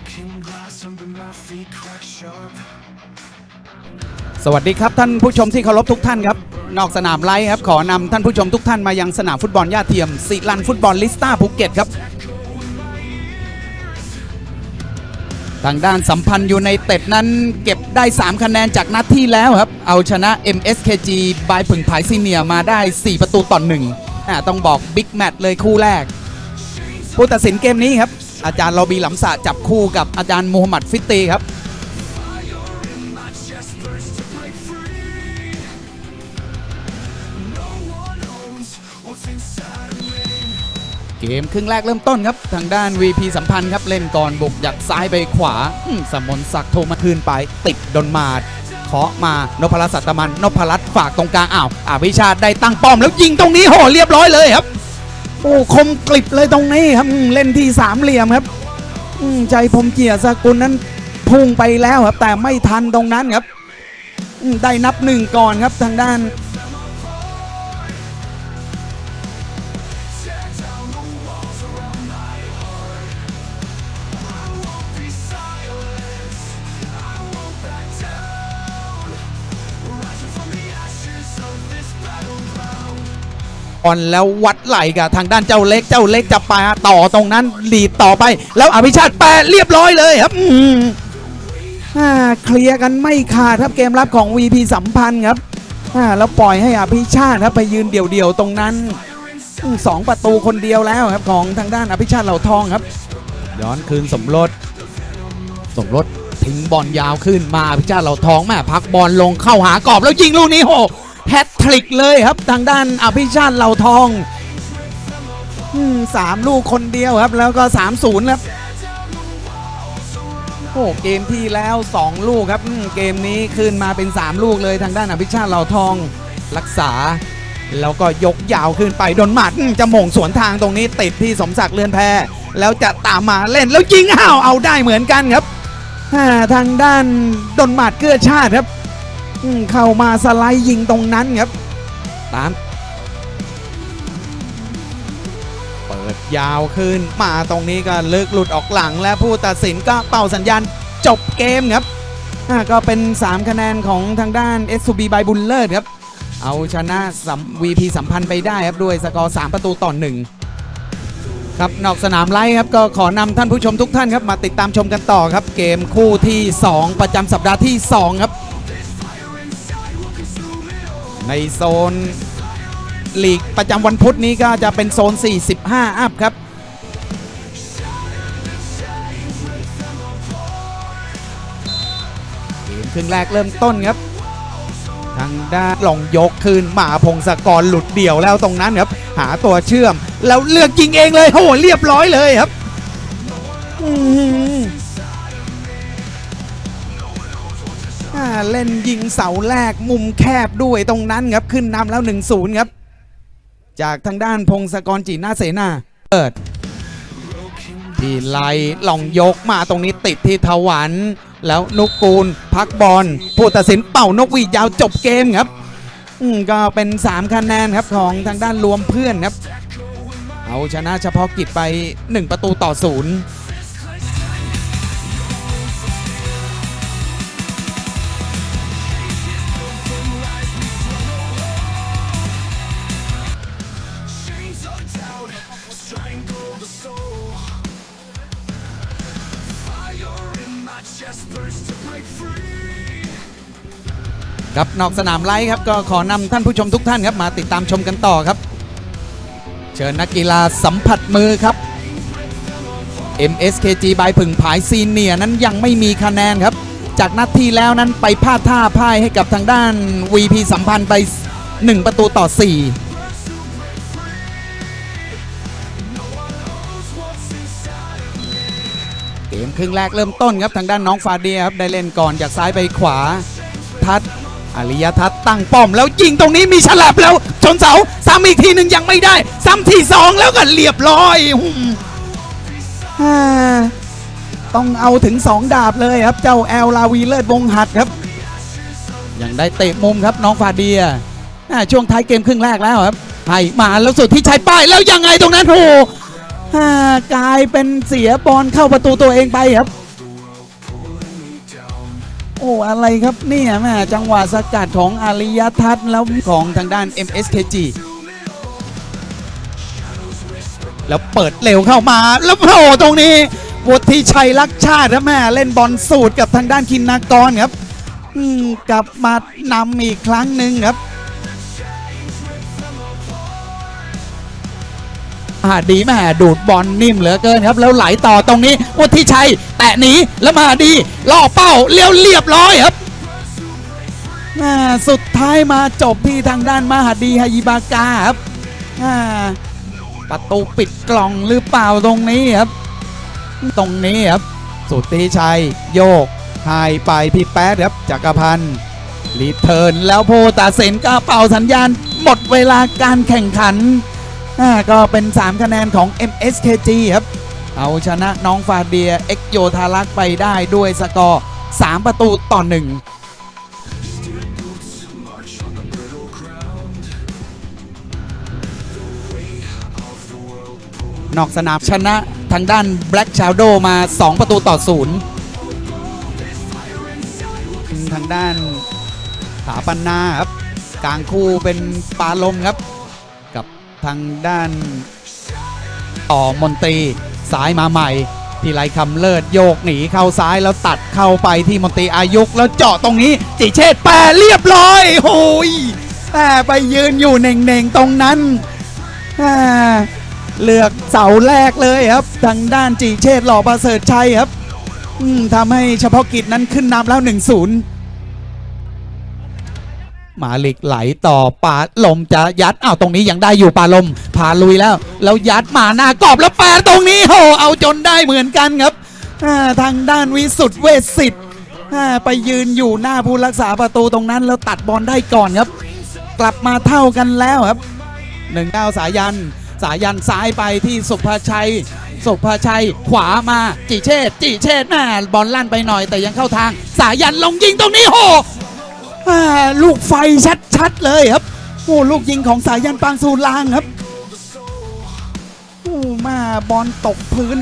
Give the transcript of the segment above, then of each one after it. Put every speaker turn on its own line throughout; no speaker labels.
Broken glass under my feet crack sharp.
สวัสดีครับท่านผู้ชมที่เคารพทุกท่านครับ นอกสนามไลฟ์ครับ ขอนำท่านผู้ชมทุกท่านมายังสนามฟุตบอลย่าเทียมสิลันฟุตบอลลิสตาภูเก็ตครับ ทางด้านสัมพันธ์อยูไนเต็ดนั้นเก็บได้ 3 คะแนนจากนัดที่แล้วครับ เอาชนะ MSKG บายผึ่งผายซีเนียมาได้ 4 ประตูต่อหนึ่งอ่าต้องบอกบิ๊กแมตช์เลยคู่แรก ผู้ตัดสินเกมนี้ครับ อาจารย์ลอบีหลำสะจับคู่กับอาจารย์มูฮัมหมัดฟิตตีครับ เกมครึ่งแรกเริ่มต้นครับ ทางด้าน VP สัมพันธ์ครับ เล่นก่อนบุกจากซ้ายไปขวาอืมสมนศักดิ์โทรมาคืนไป ติดดนมาดเคาะมานพรัตน์สัตตมันนพรัตน์ฝากตรงกลางอ้าวอาวิชาติได้ตั้งป้อมแล้วยิงตรงนี้โหเรียบร้อยเลยครับ โอ้คมกลิบเลยตรงนี้ครับเล่นที่สามเหลี่ยมครับใจพรมเกียรสกุลนั้นพุ่งไปแล้วครับ แต่ไม่ทันตรงนั้นครับ ได้นับหนึ่งก่อนครับทางด้าน ออนแล้ววัดไหลกับทางด้านเจ้าเล็กเจ้าเล็กจะไปต่อตรงนั้นลีดต่อไป แล้วอภิชาติแปะเรียบร้อยเลยครับอ่าเคลียร์กันไม่ขาดครับเกมรับของ VP สัมพันธ์ครับอ่าแล้วปล่อยให้อภิชาติครับไปยืนเดี่ยวๆตรงนั้นสองประตูคนเดียวแล้วครับของทางด้านอภิชาติเหล่าทองครับย้อนคืนสมรสสมรสทิ้งบอลยาวขึ้นมาอภิชาติเหล่าทองแม่พักบอลลงเข้าหากรอบแล้วยิงลูกนี้โห แฮตทริกเลยครับทางด้านอภิชาติเหล่าทองอืมสามลูกคนเดียวครับ แล้วก็3ามศูนย์ครับโอ้เกมที่แล้ว 2 ลูกครับเกมนี้ขึ้นมาเป็น 3 ลูกเลยทางด้านอภิชาติเหล่าทองรักษา แล้วก็ยกยาวขึ้นไปโดนหมัดจะหม่งสวนทางตรงนี้ติดที่สมศักดิ์เลื่อนแพรแล้วจะตามมาเล่นแล้วยิงอ้าวเอาได้เหมือนกันครับอ่าทางด้านดนหมัดเกื้อชาติครับ เข้ามาสไลด์ยิงตรงนั้นครับ ตาม เปิดยาวขึ้นมาตรงนี้ก็เลิกหลุดออกหลังและผู้ตัดสินก็เป่าสัญญาณจบเกมครับก็เป็น 3 คะแนนของทางด้าน s อ b บายบุลเลอร์ครับ เอาชนะสัม VP สัมพันธ์ไปได้ครับ ด้วยสกอร์ 3 ประตูต่อหนึ่งครับ นอกสนามไลฟ์ครับ ก็ขอนำท่านผู้ชมทุกท่านครับ มาติดตามชมกันต่อครับ เกมคู่ที่ 2 ประจำสัปดาห์ที่ 2 ครับ ในโซนลีกประจำวันพุธนี้ก็จะเป็นโซน 45 อัพครับเกมครึ่งแรกเริ่มต้นครับ ทางด้านลองยกคืนมาพงศกรหลุดเดี่ยวแล้วตรงนั้นครับ หาตัวเชื่อม แล้วเลือกยิงเองเลยโอ้โหเรียบร้อยเลยครับ เล่นยิงเสาแรกมุมแคบด้วยตรงนั้นครับขึ้นนำแล้ว 1-0 ครับ จากทางด้านพงศกรจีน่าเสนาเปิด ที่ไล่ล่องยกมาตรงนี้ติดที่ถวันแล้วนุกกูล พักบอลผู้ตัดสินเป่านกหวีดยาวจบเกมครับก็เป็น 3 คะแนนครับของทางด้านรวมเพื่อนครับ เอาชนะเฉพาะกิจไป 1 ประตูต่อศูนย์ ครับนอกสนามไลฟ์ครับก็ขอนำท่านผู้ชมทุกท่านครับมาติดตามชมกันต่อครับ เชิญนักกีฬาสัมผัสมือครับ MSKG บายผึ่งผายซีเนียนั้นยังไม่มีคะแนนครับ จากนัดที่แล้วนั้นไปพลาดท่าพ่ายให้กับทางด้าน VP สัมพันธ์ไป 1 ประตูต่อ 4เกมครึ่งแรกเริ่มต้นครับทางด้านน้องฟาเดียครับได้เล่นก่อนจากซ้ายไปขวา ทัด อริยทัศน์ตั้งป้อมแล้วยิงตรงนี้มีฉลับแล้วชนเสาซ้ำอีกทีหนึ่งยังไม่ได้ ซ้ำที่สองแล้วก็เรียบร้อยหุ่มอ่าต้องเอาถึง 2 ดาบเลยครับ เจ้าแอลลาวีเลิศวงหัดครับ ยังได้เตะมุมครับน้องฟาเดียอ่าช่วงท้ายเกมครึ่งแรกแล้วครับให้มาแล้วสุดที่ชัยป้ายแล้วยังไงตรงนั้นโหอ่ากลายเป็นเสียบอลเข้าประตูตัวเองไปครับ โอ้อะไรครับเนี่ยแม่จังหวะสกัดของอาริยทัศน์แล้วของทางด้าน MSKG แล้วเปิดเร็วเข้ามา แล้วโผล่ตรงนี้วุฒิชัยรักชาติครับแม่เล่นบอลสูตรกับทางด้านคินนากรครับกลับมานำอีกครั้งหนึ่งครับ อ่าดีแม่ดูดบอลนิ่มเหลือเกินครับ แล้วไหลต่อตรงนี้วุฒิชัย แตะหนีแล้วมาดีล่อเป้าเลี้ยวเรียบร้อยครับสุดท้ายมาจบที่ทางด้านมหาดีฮายิบากาครับอ่าประตูปิดกล่องหรือเปล่าตรงนี้ครับ ตรงนี้ครับ สุทธิชัย โยกหายไปพี่แป๊ดครับจักรพันธ์รีเทิร์นแล้วโพตาเซนก็เป่าสัญญาณ หมดเวลาการแข่งขัน ก็เป็น 3 คะแนนของ MSKG ครับ เอาชนะน้องฟาเดีย เอ็กโยธารักไปได้ด้วยสกอร์ 3 ประตูต่อ1นอกสนามชนะทางด้าน Black Shadow มา 2 ประตูต่อ0ทางด้านถาปันนาครับ กลางคู่เป็นปาลมครับ ทางด้านต่อมนตรีซ้ายมาใหม่ที่ไรคำเลิศโยกหนีเข้าซ้ายแล้วตัดเข้าไปที่มนตรีอายุกแล้วเจาะตรงนี้ จิเชษแปรเรียบร้อยโอ้ยแต่ไปยืนอยู่เน่งๆตรงนั้นอ่าเลือกเสาแรกเลยครับ ทางด้านจิเชษหล่อประเสริฐชัยครับทำให้เฉพาะกิจนั้นขึ้นนำแล้ว 1-0 มาเหล็กไหลต่อปาลมจะยัดอ้าวตรงนี้ยังได้อยู่ปาลมพาลุยแล้ว แล้วยัดมาหน้ากรอบแล้วแปรตรงนี้โหเอาจนได้เหมือนกันครับาทางด้านวิสุทธ์เวสสิทธิ์ไปยืนอยู่หน้าผู้รักษาประตูตรงนั้นแล้วตัดบอลได้ก่อนครับ กลับมาเท่ากันแล้วครับหนึ่งเก้าสายัน สายันซ้ายไปที่สุภชัย สุภชัยขวามา จิเชษจิเชษแม่บอลลั่นไปหน่อยแต่ยังเข้าทาง สายันลงยิงตรงนี้โหอ่า ลูกไฟชัดๆเลยครับโอ้ลูกยิงของสายันปางสูลางครับโอ้มาบอลตกพื้น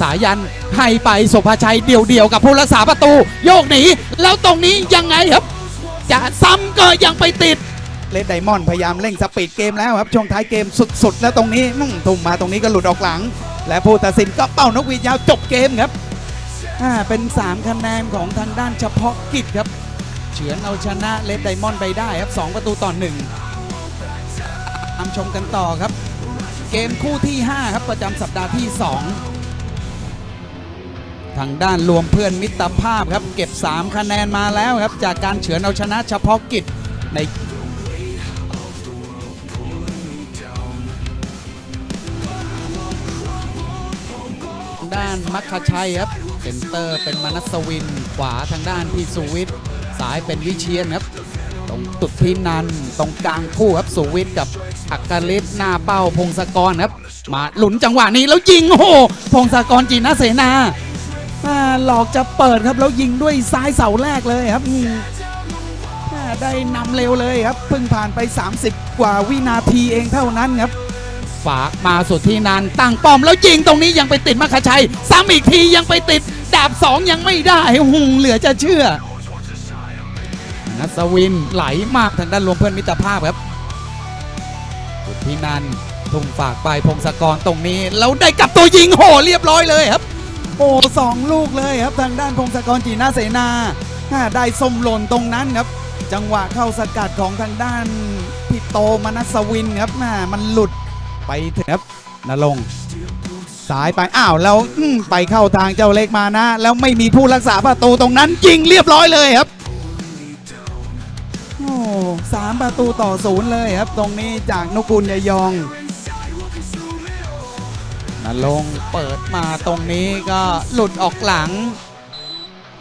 สายันให้ไปสุภาชัยเดี่ยวๆกับผู้รักษาประตู โยกหนี แล้วตรงนี้ยังไงครับ จะซ้ำก็ยังไปติดเลดไดมอนด์พยายามเร่งสปีดเกมแล้วครับ ช่วงท้ายเกมสุดๆ แล้วตรงนี้นุ่งทุ่มมาตรงนี้ก็หลุดออกหลัง และผู้ตัดสินก็เป่านกหวีดยาวจบเกมครับอ่าเป็น 3 คะแนนของทางด้านเฉพาะกิจครับ เฉือนเอาชนะเลดไดมอนด์ไปได้ครับ 2 ประตูต่อ1ตามชมกันต่อครับ เกมคู่ที่ 5 ครับประจำสัปดาห์ที่ 2 ทางด้านรวมเพื่อนมิตรภาพครับ เก็บ 3 คะแนนมาแล้วครับ จากการเฉือนเอาชนะเฉพาะกิจในด้านมัคคชัยครับเซนเตอร์เป็นมนัสวิน ขวาทางด้านพี่สุวิทย์สายเป็นวิเชียนครับ ตรงตุดที่นันตรงกลางคู่ครับสุวิทย์กับอักกฤทธิ์หน้าเป้าพงศกรครับ มาหลุนจังหวะนี้แล้วยิงโอ้โหพงศกรจีนเสนา หลอกจะเปิดครับแล้วยิงด้วยซ้ายเสาแรกเลยครับอืมอ่าได้นำเร็วเลยครับเพิ่งผ่านไป 30 กว่าวินาทีเองเท่านั้นครับ ฝากมาสุดที่นานตั้งป้อมแล้วยิงตรงนี้ยังไปติดมัคคชัยซ้ำอีกทียังไปติด ดาบสองยังไม่ได้หุงเหลือจะเชื่อนัสวินไหลมากทางด้านรวมเพื่อนมิตรภาพครับสุดที่นันทุ่มฝากไปพงศกรตรงนี้แล้วได้กลับตัวยิงโหเรียบร้อยเลยครับ โอ้สองลูกเลยครับทางด้านพงศกรจีน่าเสนาได้ส้มหล่นตรงนั้นครับ จังหวะเข้าสกัดของทางด้านพี่โตมนัสวินครับแม่มันหลุดไปถึงครับนรงสายไปอ้าวแล้วไปเข้าทางเจ้าเล็กมานะ แล้วไม่มีผู้รักษาประตูตรงนั้นยิงเรียบร้อยเลยครับโอ้สามประตูต่อศูนย์เลยครับ ตรงนี้จากนุกูลยยอง นรงเปิดมาตรงนี้ก็หลุดออกหลัง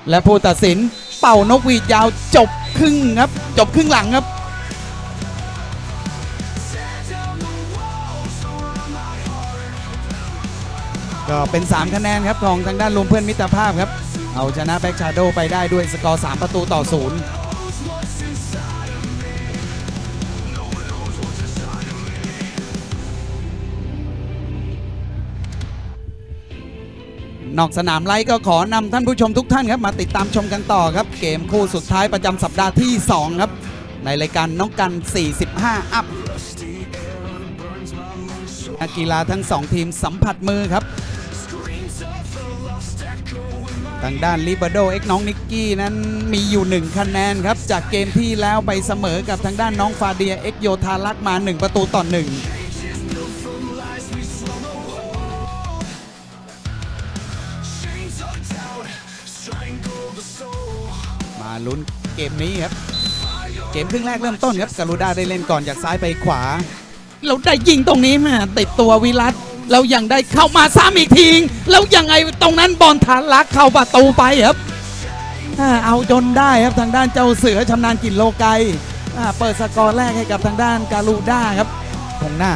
และผู้ตัดสินเป่านกหวีดยาวจบครึ่งครับ จบครึ่งหลังครับก็เป็น 3 คะแนนครับของทางด้านรวมเพื่อนมิตรภาพครับ เอาชนะแบ็กชาโดไปได้ด้วยสกอร์ 3 ประตูต่อศู นอกสนามไลฟ์ก็ขอนำท่านผู้ชมทุกท่านครับมาติดตามชมกันต่อครับ เกมคู่สุดท้ายประจำสัปดาห์ที่ 2 ครับ ในรายการน้องกัน 45 อัพนักกีฬาทั้ง 2 ทีมสัมผัสมือครับ ทางด้านลิเบโดเอ็กน้องนิกกี้นั้นมีอยู่ 1 คะแนนครับ จากเกมที่แล้วไปเสมอกับทางด้านน้องฟาเดียเอ็กโยธาลักษ์มา 1 ประตูต่อ 1 มาลุ้นเกมนี้ครับ เกมครึ่งแรกเริ่มต้นครับ การูด้าได้เล่นก่อนจากซ้ายไปขวา เราได้ยิงตรงนี้มาติดตัววิรัตเรายังได้เข้ามาซ้ำอีกทีแล้วยังไงตรงนั้นบอลทะลักเข้าประตูไปครับอ่าเอาจนได้ครับทางด้านเจ้าเสือชำนาญกินโลไกอ่าเปิดสกอร์แรกให้กับทางด้านการูด้าครับตรงหน้า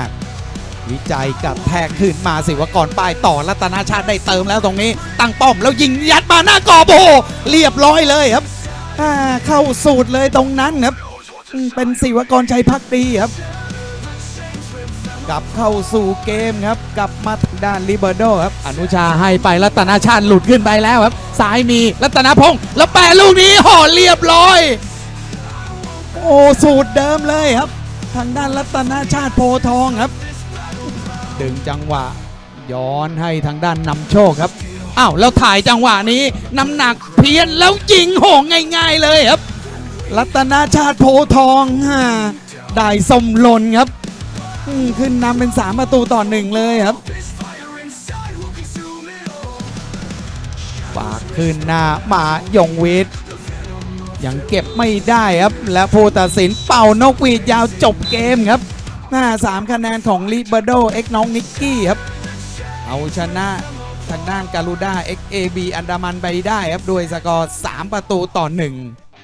วิจัยกับแทกขึ้นมาสิวกรป้ายต่อรัตนาชาติได้เติมแล้วตรงนี้ ตั้งป้อมแล้วยิงยัดมาหน้ากรอบโอ้โหเรียบร้อยเลยครับอ่าเข้าสูตรเลยตรงนั้นครับอืมเป็นศิวกรชัยพักดีครับกลับเข้าสู่เกมครับกลับมาทางด้านลิเบอร์โดครับ อนุชาให้ไปรัตนาชาติหลุดขึ้นไปแล้วครับซ้ายมีรัตนาพงศ์แล้วแปะลูกนี้ห่อเรียบร้อย โอ้สูตรเดิมเลยครับ ทางด้านรัตนาชาติโพธิ์ทองครับ ดึงจังหวะ ย้อนให้ทางด้านนำโชคครับอ้าวแล้วถ่ายจังหวะนี้น้ำหนักเพี้ยนแล้วยิงโหงง่าย ๆเลยครับ รัตนาชาติโพทองฮ่าได้สมลนครับขึ้นนำเป็น3ประตูต่อหนึ่งเลยครับฝากขึ้นหน้ามายงวิทย์ยังเก็บไม่ได้ครับ และผู้ตัดสินเป่านกหวีดยาวจบเกมครับ หน้า3คะแนนของลิเบโดเอ็กน้องนิกกี้ครับ เอาชนะทางด้านการูด้า XAB อันดามันไปได้ครับ ด้วยสกอร์ 3 ประตูต่อ 1